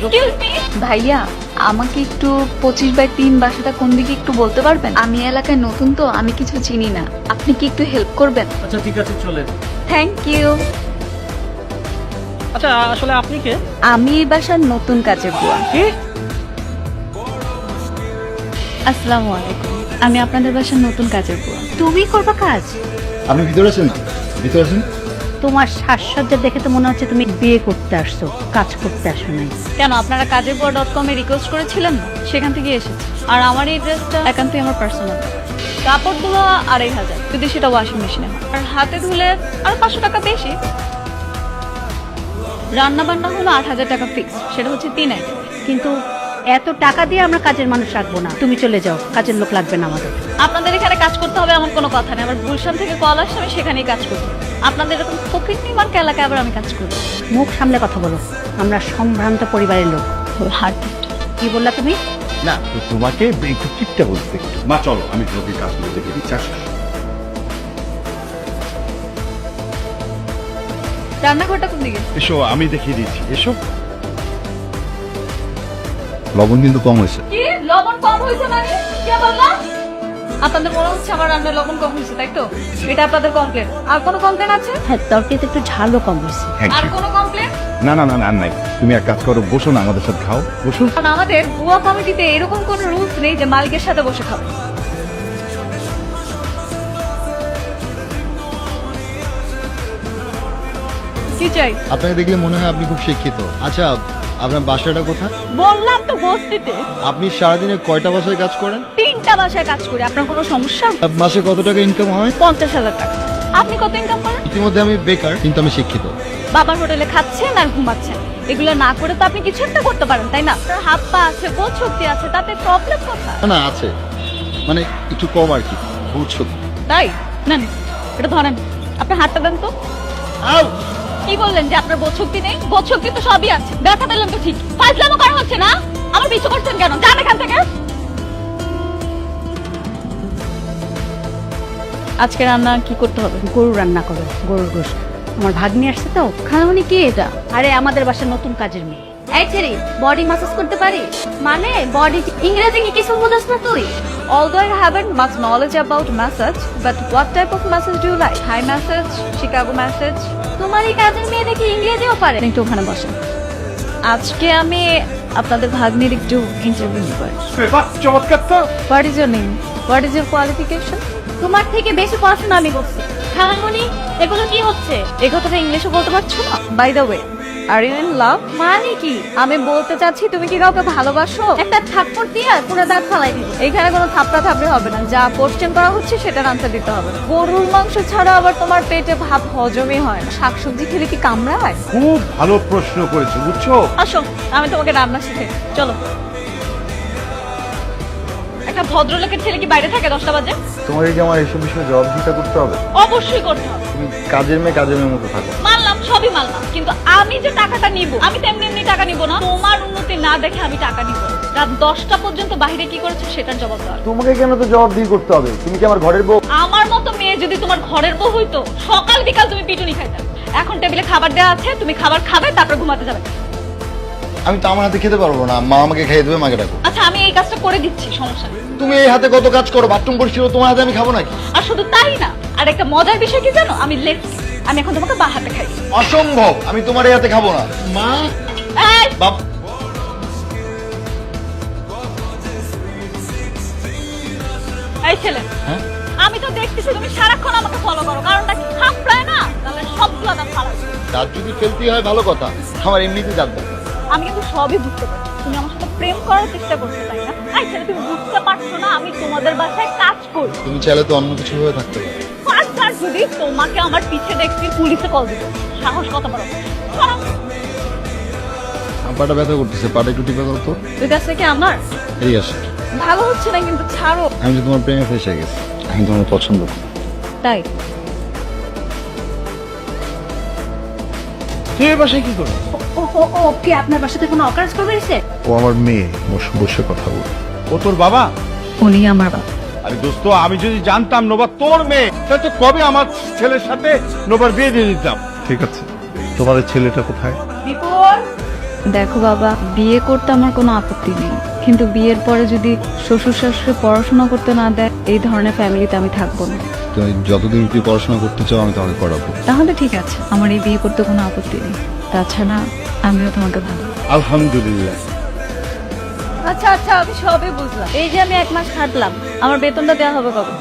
Excuse me ভাইয়া আমাকে একটু পঁচিশ বাই তিন বাসাটা কোন দিকে একটু বলতে পারবেন? আমি এলাকায় নতুন তো আমি কিছু চিনি না। আপনি কি একটু হেল্প করবেন? আচ্ছা ঠিক আছে চলেন। থ্যাংক ইউ আচ্ছা আসলে আপনি কে? আমি এই বাসার নতুন কাজের বুয়া। কি? আসসালামু আলাইকুম। আমি আপনাদের বাসার নতুন কাজের বুয়া। তুমি করবা কাজ? আপনি ভিতরে আছেন? ভিতরে আছেন? তোমার সাজসজ্জা দেখে তো মনে হচ্ছে তুমি বিয়ে করতে আসছো কাজ করতে আসো নাই। কেন আপনারা কাজের পর ডট কমে রিকোয়েস্ট করেছিলেন? সেখান থেকে এসেছি। আর আমার এই ড্রেসটা একান্তই আমার পার্সোনাল কাপড় ধোয়া আড়াই হাজার। যদি সেটা ওয়াশিং মেশিনে হয়। আর হাতে ধুলে আর পাঁচশো টাকা বেশি। রান্না বান্না হলো আট হাজার টাকা ফিক্স সেটা হচ্ছে তিন আইটেম কিন্তু এত টাকা দিয়ে আমরা কাজের মানুষ রাখব না। তুমি চলে যাও। কাজের লোক লাগবে না আমাদের। আপনাদের এখানে কাজ করতে হবে এমন কোনো কথা নেই। আমার গুলশান থেকে কল আসছে আমি সেখানেই কাজ করব আপনাদের এরকম ফকির নির্মাণকে এলাকায় আবার আমি কাজ করব মুখ সামলে কথা বলো। আমরা সম্ভ্রান্ত পরিবারের লোক। হার্ট কি বললা তুমি? না তো তোমাকে একটু ঠিকটা বলতে একটু। মা চলো আমি তোমাকে কাজগুলো দেখে দিচ্ছি আসো। রান্নাঘরটা কোন দিকে? এসো আমি দেখিয়ে দিচ্ছি। এসো। লবণ কিন্তু কম হয়েছে। কি? লবণ কম হয়েছে মানে? কে বলল? আপনাদের মনে হচ্ছে আমার রান্নায় লবণ কম হয়েছে তাই তো? এটা আপনাদের কমপ্লেন আর কোনো কমপ্লেন আছে? হ্যাঁ তরকারিতে একটু ঝালও কম হয়েছে। আর কোনো কমপ্লেন না না না না নাই। তুমি এক কাজ করো বসো না আমাদের সাথে খাও বসো। কারণ আমাদের বুয়া কমিটিতে এরকম কোনো রুলস নেই যে মালিকের সাথে বসে খাবে। কি চাই? আপনাকে দেখলে মনে হয় আপনি খুব শিক্ষিত। আচ্ছা আপনার বাসাটা কোথায়? বললাম তো বস্তিতে। আপনি সারাদিনে কয়টা বাসায় কাজ করেন? তিনটা বাসায় কাজ করি আপনার কোনো সমস্যা? মাসে কত টাকা ইনকাম হয়? পঞ্চাশ হাজার টাকা। আপনি কত ইনকাম করেন? ইতিমধ্যে আমি বেকার কিন্তু আমি শিক্ষিত। বাবার হোটেলে খাচ্ছেন আর ঘুমাচ্ছেন। এগুলো না করে তো আপনি কিছু একটা করতে পারেন তাই না? আপনার হাত পা আছে বোধ শক্তি আছে তাতে প্রবলেম কোথায়? না, না আছে। মানে একটু কম আর কি বুঝছ তাই? নেন এটা ধরেন। আপনার হাতটা দেন তো। কি বললেন যে আপনার বোধ শক্তি নেই? বোধ শক্তি তো সবই আছে। দেখা পেলাম তো ঠিক। ফাইজলামো করা হচ্ছে না? আমার পিছু করছেন কেন? যান এখান থেকে। আজকে রান্না কি করতে হবে? গরু রান্না করো গরুর গোশ। আমার ভাগ্নি আসছে তো। খানি কি এটা? আরে আমাদের বাসায় নতুন কাজের মেয়ে। এই ছেড়ে বডি মাসাজ করতে পারি? মানে বডি ইংরেজি কি কিছু বোঝাস না তুই? Although I haven't much knowledge about massage, but what type of massage do you like? Thai massage, Chicago massage? তোমার এই কাজের মেয়ে দেখি ইংরেজিও পারে একটু ওখানে বসেন আজকে আমি আপনাদের ভাগ্নির একটু ইন্টারভিউ নিব। চমৎকার তো। What is your name what is your qualification তোমার থেকে বেশি পড়াশোনা আমি করছি। খালামণি এগুলো কি হচ্ছে? এই কথাটা ইংলিশে বলতে পারছ না? By the way are you in love মানে কি? আমি বলতে চাচ্ছি তুমি কি কাউকে ভালোবাসো? একটা থাপ্পড় দিয়ে পুরো দাঁত ফালাই দিবে। এখানে কোনো থাপড়া থাপড়ি হবে না। যা কোশ্চেন করা হচ্ছে সেটার আনসার দিতে হবে। গরুর মাংস ছাড়া আবার তোমার পেটে ভাত হজমই হয় না। শাকসবজি খেলে কি কামড়ায়? খুব ভালো প্রশ্ন করেছ বুঝছ? আসো আমি তোমাকে রান্না শিখে চলো। একটা ভদ্রলোকের ছেলে কি বাইরে থাকে দশটা বাজে? তোমাকে কি আমার এসব বিষয়ে জবাবদিহিতা করতে হবে? অবশ্যই করতে হবে। তুমি কাজের মেয়ে কাজের মেয়ের মতো থাকো। সবই মানলাম কিন্তু আমি যে টাকাটা নিব আমি তো এমনি এমনি টাকা নিব না। তোমার উন্নতি না দেখে আমি টাকা নিব। রাত দশটা পর্যন্ত বাইরে কি করেছ সেটার জবাব দাও। তোমাকে কেন তো জবাবদিহি করতে হবে? তুমি কি আমার ঘরের বউ? আমার মতো মেয়ে যদি তোমার ঘরের বউ হইতো সকাল বিকাল তুমি পিটুনি খাইতে। এখন টেবিলে খাবার দেওয়া আছে তুমি খাবার খাবে তারপর ঘুমাতে যাবে। আমি তো আমার হাতে খেতে পারব না। মা আমাকে খাইয়ে দেবে মাকে ডাকো। আচ্ছা আমি এই কাজটা করে দিচ্ছি সমস্যা নেই। তুমি এই হাতে কত কাজ করো? বাথরুম পরিষ্কার তোমার হাতে আমি খাব নাকি? আর শুধু তাই না আর একটা মজার বিষয় কি জানো? আমি লেট আমি এখন তোমাকে বা হাতে খাই। অসম্ভব আমি তোমার এই হাতে খাব না। মা! এই, বাপ! এই ছেলে হ্যাঁ? আমি তো দেখতেছি তুমি সারাক্ষণ আমাকে ফলো করো কারণটা কি? থাপড়ায় না? তাহলে সবগুলো ফালাই দাঁত যদি ফেলতে হয় ভালো কথা। আমার এমনিতে দাঁত দাও। আমি কিন্তু সবই বুঝতে পারছি। তুমি আমার সাথে প্রেম করার চেষ্টা করছ তাই না? এই ছেলে তুমি বুঝতে পারছ না আমি তোমাদের বাসায় কাজ করি। তুমি চাইলে তো অন্য কিছু হয়ে থাকতে পারো। যদি তোমাকে আমার পিছে দেখছি পুলিশে কল দিব সাহস কত বড়? পাটা ব্যথা করতেছে পাটা একটু টিপে করো তো। কাছ থেকে আমার? এই আসে। ভালো হচ্ছে না কিন্তু ছাড়ো। আমি তো তোমার প্রেমে ফেসে গেছি আমি তোমার পছন্দ তাই? তুই এই বাসায় কি করো ও ও ও কে আপনার বাসাতে কোনো অকাজ করবে এসে ও আমার মেয়ে বসে বসে কথা বল। ও তোর বাবা? উনি আমার বাবা। আরে দোস্ত আমি যদি জানতাম নোবা তোর মেয়ে তাহলে তো কবে আমার ছেলের সাথে নোবার বিয়ে দিয়ে দিতাম? ঠিক আছে তোমার এই ছেলেটা কোথায়? দেখো বাবা বিয়ে করতে আমার কোনো আপত্তি নেই। কিন্তু বিয়ের পরে যদি শ্বশুর শাশুড়ি পড়াশোনা করতে না দেয় এই ধরনের ফ্যামিলিতে আমি থাকব না। তুমি যতদিন তুই পড়াশোনা করতে চাও আমি তোমাকে করাবো তাহলে ঠিক আছে আমার এই বিয়ে করতে কোনো আপত্তি নেই। তাছাড়া আমিও তোমাকে ভালো আলহামদুলিল্লাহ। আচ্ছা আচ্ছা আমি সবই বুঝলাম। এই যে আমি এক মাস খাটলাম, আমার বেতনটা দেওয়া হবে কবে